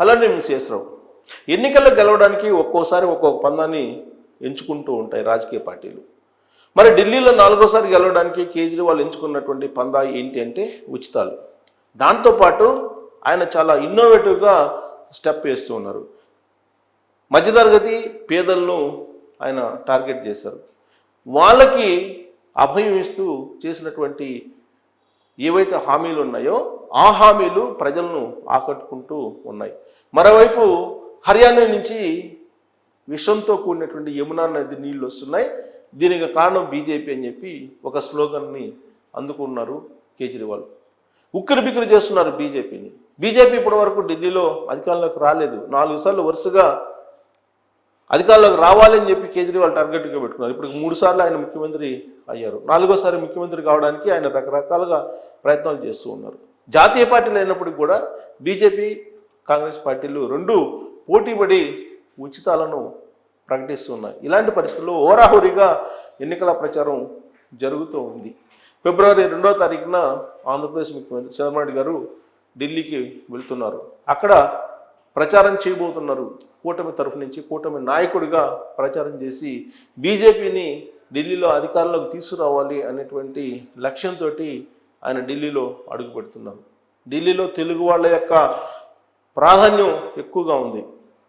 అలానే శేషరావు. ఎన్నికల్లో గెలవడానికి ఒక్కోసారి ఒక్కొక్క పందాన్ని ఎంచుకుంటూ ఉంటాయి రాజకీయ పార్టీలు. మరి ఢిల్లీలో నాలుగోసారి గెలవడానికి కేజ్రీవాల్ ఎంచుకున్నటువంటి పందా ఏంటి అంటే ఉచితాలు. దాంతోపాటు ఆయన చాలా ఇన్నోవేటివ్గా స్టెప్ వేస్తూ ఉన్నారు. మధ్యతరగతి పేదలను ఆయన టార్గెట్ చేశారు. వాళ్ళకి అభయం ఇస్తూ చేసినటువంటి ఏవైతే హామీలు ఉన్నాయో ఆ హామీలు ప్రజలను ఆకట్టుకుంటూ ఉన్నాయి. మరోవైపు హర్యానా నుంచి విషంతో కూడినటువంటి యమునా నది నీళ్ళు వస్తున్నాయి. దీనికి కారణం బీజేపీ అని చెప్పి ఒక స్లోగన్ని అందుకున్నారు కేజ్రీవాల్. ఉక్కిరి బిక్కిరి చేస్తున్నారు బీజేపీని. బీజేపీ ఇప్పటి వరకు ఢిల్లీలో అధికారంలోకి రాలేదు. నాలుగు సార్లు వరుసగా అధికారంలోకి రావాలని చెప్పి కేజ్రీవాల్ టార్గెట్గా పెట్టుకున్నారు. ఇప్పుడు మూడు సార్లు ఆయన ముఖ్యమంత్రి అయ్యారు. నాలుగోసారి ముఖ్యమంత్రి కావడానికి ఆయన రకరకాలుగా ప్రయత్నాలు చేస్తూ ఉన్నారు. జాతీయ పార్టీలు అయినప్పటికీ కూడా బీజేపీ కాంగ్రెస్ పార్టీలు రెండు పోటీపడి ఉచితాలను ప్రకటిస్తున్నాయి ఇలాంటి పరిస్థితుల్లో ఓరాహోరీగా ఎన్నికల ప్రచారం జరుగుతూ ఉంది. ఫిబ్రవరి రెండో తారీఖున ఆంధ్రప్రదేశ్ ముఖ్యమంత్రి చంద్రబాబు గారు ఢిల్లీకి వెళ్తున్నారు. అక్కడ ప్రచారం చేయబోతున్నారు. కూటమి తరఫు నుంచి కూటమి నాయకుడిగా ప్రచారం చేసి బీజేపీని ఢిల్లీలో అధికారంలోకి తీసుకురావాలి అనేటువంటి లక్ష్యంతో ఆయన ఢిల్లీలో అడుగు పెడుతున్నారు. ఢిల్లీలో తెలుగు వాళ్ళ యొక్క ప్రాధాన్యం ఎక్కువగా ఉంది.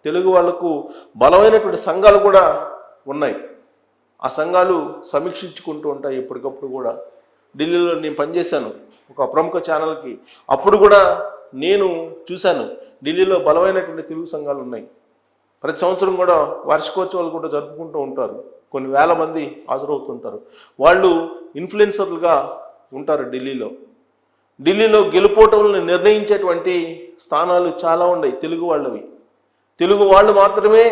తెలుగు వాళ్ళకు బలమైనటువంటి సంఘాలు కూడా ఉన్నాయి. ఆ సంఘాలు సమీక్షించుకుంటూ ఉంటాయి ఎప్పటికప్పుడు కూడా. ఢిల్లీలో నేను పనిచేశాను. ఒక ప్రముఖ ఛానల్కి. అప్పుడు కూడా నేను చూశాను. ఢిల్లీలో బలమైనటువంటి తెలుగు సంఘాలు ఉన్నాయి. ప్రతి సంవత్సరం కూడా వార్షికోత్సవాలు కూడా జరుపుకుంటూ ఉంటారు. కొన్ని వేల మంది హాజరవుతుంటారు. వాళ్ళు ఇన్ఫ్లుయెన్సర్లుగా ఉంటారు ఢిల్లీలో. ఢిల్లీలో గెలుపోటములను నిర్ణయించేటువంటి స్థానాలు చాలా ఉన్నాయి తెలుగు వాళ్ళవి. తెలుగు వాళ్ళు మాత్రమే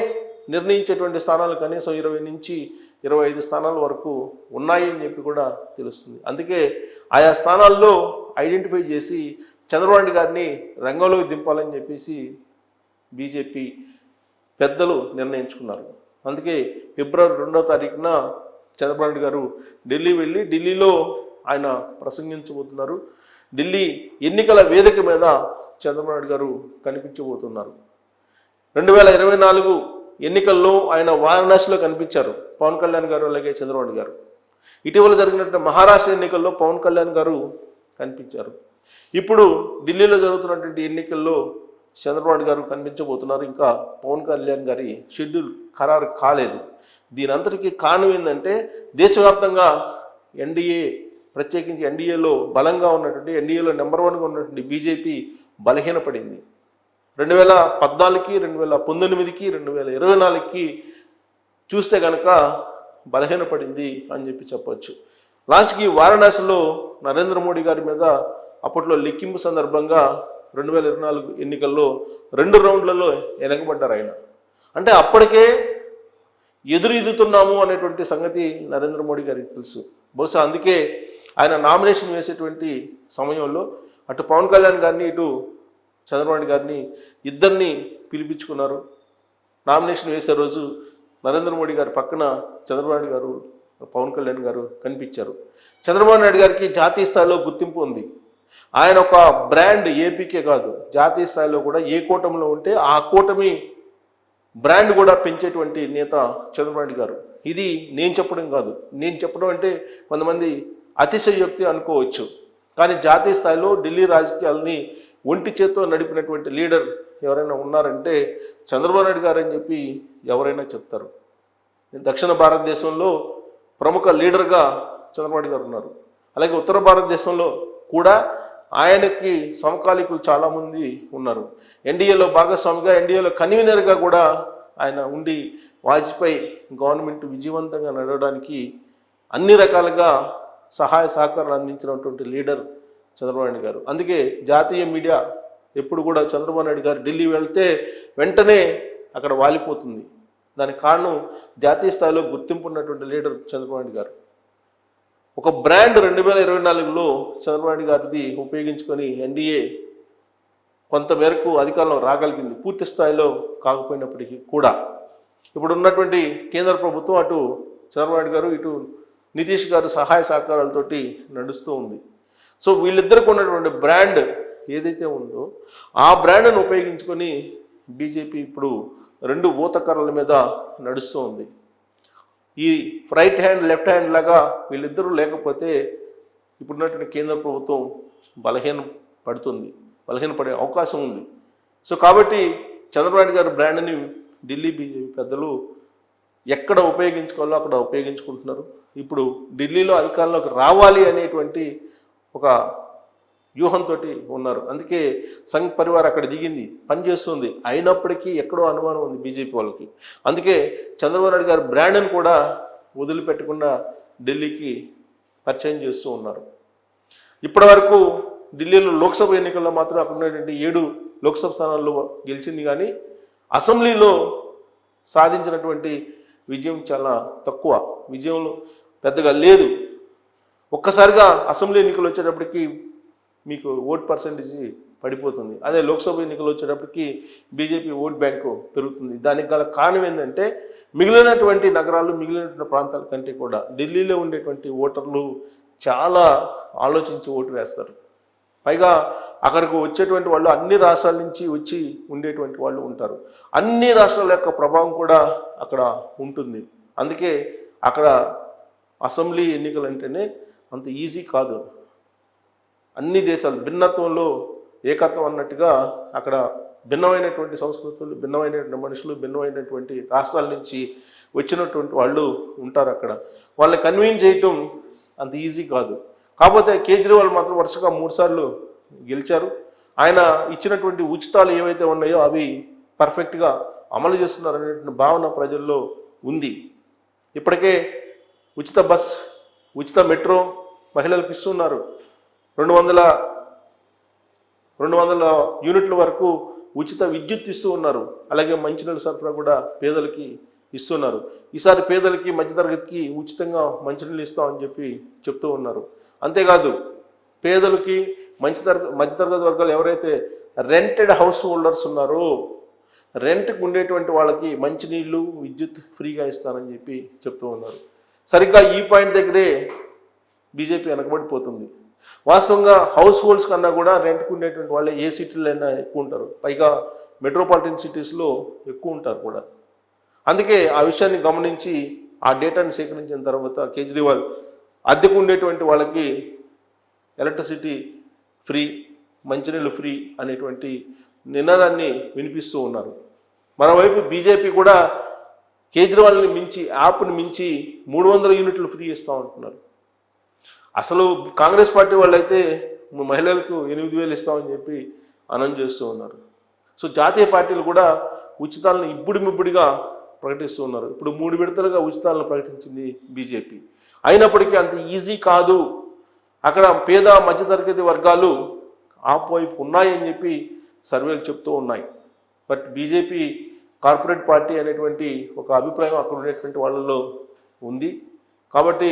నిర్ణయించేటువంటి స్థానాలు కనీసం ఇరవై నుంచి ఇరవై ఐదు స్థానాల వరకు ఉన్నాయి అని చెప్పి కూడా తెలుస్తుంది. అందుకే ఆయా స్థానాల్లో ఐడెంటిఫై చేసి చంద్రబాబు గారిని రంగంలోకి దింపాలని చెప్పేసి బీజేపీ పెద్దలు నిర్ణయించుకున్నారు. అందుకే ఫిబ్రవరి రెండో తారీఖున చంద్రబాబు గారు ఢిల్లీ వెళ్ళి ఢిల్లీలో ఆయన ప్రసంగించబోతున్నారు. ఢిల్లీ ఎన్నికల వేదిక మీద చంద్రబాబు గారు కనిపించబోతున్నారు. రెండు వేల ఇరవై నాలుగు ఎన్నికల్లో ఆయన వారణాసిలో కనిపించారు పవన్ కళ్యాణ్ గారు అలాగే చంద్రబాబు గారు. ఇటీవల జరిగినటువంటి మహారాష్ట్ర ఎన్నికల్లో పవన్ కళ్యాణ్ గారు కనిపించారు. ఇప్పుడు ఢిల్లీలో జరుగుతున్నటువంటి ఎన్నికల్లో చంద్రబాబు గారు కనిపించబోతున్నారు. ఇంకా పవన్ కళ్యాణ్ గారి షెడ్యూల్ ఖరారు కాలేదు. దీని అంతటికీ కారణం ఏంటంటే దేశవ్యాప్తంగా ఎన్డీఏ ప్రత్యేకించి ఎన్డీఏలో బలంగా ఉన్నటువంటి ఎన్డీఏలో నెంబర్ వన్గా ఉన్నటువంటి బీజేపీ బలహీనపడింది. రెండు వేల పద్నాలుగుకి రెండు వేల పంతొమ్మిదికి రెండు వేల ఇరవై నాలుగుకి చూస్తే కనుక బలహీనపడింది అని చెప్పి చెప్పొచ్చు. లాస్ట్కి వారణాసిలో నరేంద్ర మోడీ గారి మీద అప్పట్లో లెక్కింపు సందర్భంగా రెండు వేల ఇరవై నాలుగు ఎన్నికల్లో రెండు రౌండ్లలో వెనకబడ్డారు ఆయన. అంటే అప్పటికే ఎదురు ఎదుగుతున్నాము అనేటువంటి సంగతి నరేంద్ర మోడీ గారికి తెలుసు. బహుశా అందుకే ఆయన నామినేషన్ వేసేటువంటి సమయంలో అటు పవన్ కళ్యాణ్ గారిని ఇటు చంద్రబాబు గారిని ఇద్దరిని పిలిపించుకున్నారు. నామినేషన్ వేసే రోజు నరేంద్ర మోడీ గారి పక్కన చంద్రబాబు గారు పవన్ కళ్యాణ్ గారు కనిపించారు. చంద్రబాబు నాయుడు గారికి జాతీయ స్థాయిలో గుర్తింపు ఉంది. ఆయన ఒక బ్రాండ్ ఏపీకే కాదు జాతీయ స్థాయిలో కూడా ఏ కూటమిలో ఉంటే ఆ కూటమి బ్రాండ్ కూడా పెంచేటువంటి నేత చంద్రబాబు గారు. ఇది నేను చెప్పడం కాదు. నేను చెప్పడం అంటే కొంతమంది అతిశయోక్తి అనుకోవచ్చు. కానీ జాతీయ స్థాయిలో ఢిల్లీ రాజకీయాలని ఒంటి చేత్తో నడిపినటువంటి లీడర్ ఎవరైనా ఉన్నారంటే చంద్రబాబు నాయుడు గారు అని చెప్పి ఎవరైనా చెప్తారు. దక్షిణ భారతదేశంలో ప్రముఖ లీడర్గా చంద్రబాబు గారు ఉన్నారు. అలాగే ఉత్తర భారతదేశంలో కూడా ఆయనకి సమకాలీకులు చాలామంది ఉన్నారు. ఎన్డీఏలో భాగస్వామిగా ఎన్డీఏలో కన్వీనర్గా కూడా ఆయన ఉండి వాజ్పేయి గవర్నమెంట్ విజయవంతంగా నడవడానికి అన్ని రకాలుగా సహాయ సహకారాలు అందించినటువంటి లీడర్ చంద్రబాబు నాయుడు గారు. అందుకే జాతీయ మీడియా ఎప్పుడు కూడా చంద్రబాబు నాయుడు గారు ఢిల్లీ వెళ్తే వెంటనే అక్కడ వాలిపోతుంది. దానికి కారణం జాతీయ స్థాయిలో గుర్తింపు ఉన్నటువంటి లీడర్ చంద్రబాబు నాయుడు గారు. ఒక బ్రాండ్ రెండు వేల ఇరవై నాలుగులో చంద్రబాబు గారిది ఉపయోగించుకొని ఎన్డీఏ కొంతమేరకు అధికారంలో రాగలిగింది. పూర్తి స్థాయిలో కాకపోయినప్పటికీ కూడా. ఇప్పుడు ఉన్నటువంటి కేంద్ర ప్రభుత్వం అటు చంద్రబాబు గారు ఇటు నితీష్ గారు సహాయ సహకారాలతోటి నడుస్తూ ఉంది. సో వీళ్ళిద్దరికి ఉన్నటువంటి బ్రాండ్ ఏదైతే ఉందో ఆ బ్రాండ్ను ఉపయోగించుకొని బీజేపీ ఇప్పుడు రెండు ఊతకర్రల మీద నడుస్తూ ఉంది. ఈ రైట్ హ్యాండ్ లెఫ్ట్ హ్యాండ్ లాగా వీళ్ళిద్దరూ లేకపోతే ఇప్పుడున్నటువంటి కేంద్ర ప్రభుత్వం బలహీన పడుతుంది బలహీన పడే అవకాశం ఉంది. సో కాబట్టి చంద్రబాబు గారి బ్రాండ్ని ఢిల్లీ బీజేపీ పెద్దలు ఎక్కడ ఉపయోగించుకోవాలో అక్కడ ఉపయోగించుకుంటున్నారు. ఇప్పుడు ఢిల్లీలో అధికారంలోకి రావాలి అనేటువంటి ఒక వ్యూహంతో ఉన్నారు. అందుకే సంఘ్ పరివార్ అక్కడ దిగింది పనిచేస్తుంది అయినప్పటికీ ఎక్కడో అనుమానం ఉంది బీజేపీ వాళ్ళకి. అందుకే చంద్రబాబు నాయుడు గారు బ్రాండ్ని కూడా వదిలిపెట్టకుండా ఢిల్లీకి పరిచయం చేస్తూ ఉన్నారు. ఇప్పటి వరకు ఢిల్లీలో లోక్సభ ఎన్నికల్లో మాత్రం అక్కడ ఉన్నటువంటి ఏడు లోక్సభ స్థానాల్లో గెలిచింది కానీ అసెంబ్లీలో సాధించినటువంటి విజయం చాలా తక్కువ. విజయం పెద్దగా లేదు. ఒక్కసారిగా అసెంబ్లీ ఎన్నికలు వచ్చేటప్పటికి మీకు ఓట్ పర్సంటేజ్ పడిపోతుంది. అదే లోక్సభ ఎన్నికలు వచ్చేటప్పటికి బీజేపీ ఓట్ బ్యాంకు పెరుగుతుంది. దానికి గల కారణం ఏంటంటే మిగిలినటువంటి నగరాలు మిగిలినటువంటి ప్రాంతాల కంటే కూడా ఢిల్లీలో ఉండేటువంటి ఓటర్లు చాలా ఆలోచించి ఓటు వేస్తారు. పైగా అక్కడికి వచ్చేటువంటి వాళ్ళు అన్ని రాష్ట్రాల నుంచి వచ్చి ఉండేటువంటి వాళ్ళు ఉంటారు. అన్ని రాష్ట్రాల యొక్క ప్రభావం కూడా అక్కడ ఉంటుంది. అందుకే అక్కడ అసెంబ్లీ ఎన్నికలు అంటేనే అంత ఈజీ కాదు. అన్ని దేశాలు భిన్నత్వంలో ఏకత్వం అన్నట్టుగా అక్కడ భిన్నమైనటువంటి సంస్కృతులు భిన్నమైనటువంటి మనుషులు భిన్నమైనటువంటి రాష్ట్రాల నుంచి వచ్చినటువంటి వాళ్ళు ఉంటారు అక్కడ. వాళ్ళని కన్వీన్ చేయటం అంత ఈజీ కాదు. కాకపోతే కేజ్రీవాల్ మాత్రం వరుసగా మూడుసార్లు గెలిచారు. ఆయన ఇచ్చినటువంటి ఉచితాలు ఏవైతే ఉన్నాయో అవి పర్ఫెక్ట్గా అమలు చేస్తున్నారు అనేటువంటి భావన ప్రజల్లో ఉంది. ఇప్పటికే ఉచిత బస్ ఉచిత మెట్రో మహిళలకు ఇస్తున్నారు. రెండు వందల రెండు వందల యూనిట్ల వరకు ఉచిత విద్యుత్ ఇస్తూ ఉన్నారు. అలాగే మంచినీళ్ళ సరఫరా కూడా పేదలకి ఇస్తున్నారు. ఈసారి పేదలకి మధ్యతరగతికి ఉచితంగా మంచినీళ్ళు ఇస్తామని చెప్పి చెప్తూ ఉన్నారు. అంతేకాదు పేదలకి మంచి తరగ మధ్యతరగతి వర్గాలు ఎవరైతే రెంటెడ్ హౌస్ హోల్డర్స్ ఉన్నారో రెంట్కి ఉండేటువంటి వాళ్ళకి మంచినీళ్ళు విద్యుత్ ఫ్రీగా ఇస్తానని చెప్పి చెప్తూ ఉన్నారు. సరిగ్గా ఈ పాయింట్ దగ్గరే బీజేపీ వెనకబడిపోతుంది. వాస్తవంగా హౌస్ హోల్డ్స్ కన్నా కూడా రెంట్కి ఉండేటువంటి వాళ్ళే ఏ సిటీలైనా ఎక్కువ ఉంటారు. పైగా మెట్రోపాలిటన్ సిటీస్లో ఎక్కువ ఉంటారు కూడా. అందుకే ఆ విషయాన్ని గమనించి ఆ డేటాని సేకరించిన తర్వాత కేజ్రీవాల్ అద్దెకు ఉండేటువంటి వాళ్ళకి ఎలక్ట్రిసిటీ ఫ్రీ మంచినీళ్ళు ఫ్రీ అనేటువంటి నినాదాన్ని వినిపిస్తూ ఉన్నారు. మరోవైపు బీజేపీ కూడా కేజ్రీవాల్ని మించి యాప్ని మించి మూడు వందల యూనిట్లు ఫ్రీ ఇస్తూ ఉంటున్నారు. అసలు కాంగ్రెస్ పార్టీ వాళ్ళైతే మహిళలకు ఎనిమిది వేలు ఇస్తామని చెప్పి అనౌన్స్ చేస్తూ ఉన్నారు. సో జాతీయ పార్టీలు కూడా ఉచితాలను ఇప్పుడు ముబ్బుడిగా ప్రకటిస్తూ ఉన్నారు. ఇప్పుడు మూడు విడతలుగా ఉచితాలను ప్రకటించింది బీజేపీ. అయినప్పటికీ అంత ఈజీ కాదు. అక్కడ పేద మధ్యతరగతి వర్గాలు ఆపువైపు ఉన్నాయని చెప్పి సర్వేలు చెప్తూ ఉన్నాయి. బట్ బీజేపీ కార్పొరేట్ పార్టీ అనేటువంటి ఒక అభిప్రాయం అక్కడ ఉండేటువంటి వాళ్ళలో ఉంది. కాబట్టి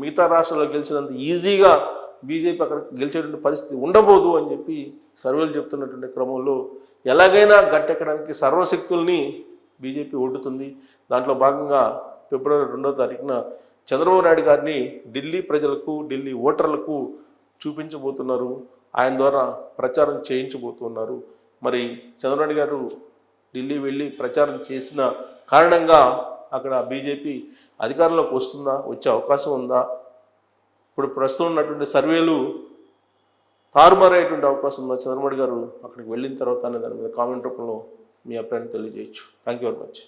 మిగతా రాష్ట్రాల్లో గెలిచినంత ఈజీగా బీజేపీ అక్కడ గెలిచేటువంటి పరిస్థితి ఉండబోదు అని చెప్పి సర్వేలు చెప్తున్నటువంటి క్రమంలో ఎలాగైనా గట్టెక్కడానికి సర్వశక్తుల్ని బీజేపీ ఒడ్డుతుంది. దాంట్లో భాగంగా ఫిబ్రవరి రెండో తారీఖున చంద్రబాబు నాయుడు గారిని ఢిల్లీ ప్రజలకు ఢిల్లీ ఓటర్లకు చూపించబోతున్నారు. ఆయన ద్వారా ప్రచారం చేయించబోతున్నారు. మరి చంద్రబాబు గారు ఢిల్లీ వెళ్ళి ప్రచారం చేసిన కారణంగా అక్కడ బీజేపీ అధికారంలోకి వస్తుందా? వచ్చే అవకాశం ఉందా? ఇప్పుడు ప్రస్తుతం ఉన్నటువంటి సర్వేలు తారుమారయ్యేటువంటి అవకాశం ఉందా? చంద్రబాబు గారు అక్కడికి వెళ్ళిన తర్వాత అనే దాని మీద కామెంట్ రూపంలో మీ అభిప్రాయాన్ని తెలియజేయచ్చు. Thank you very much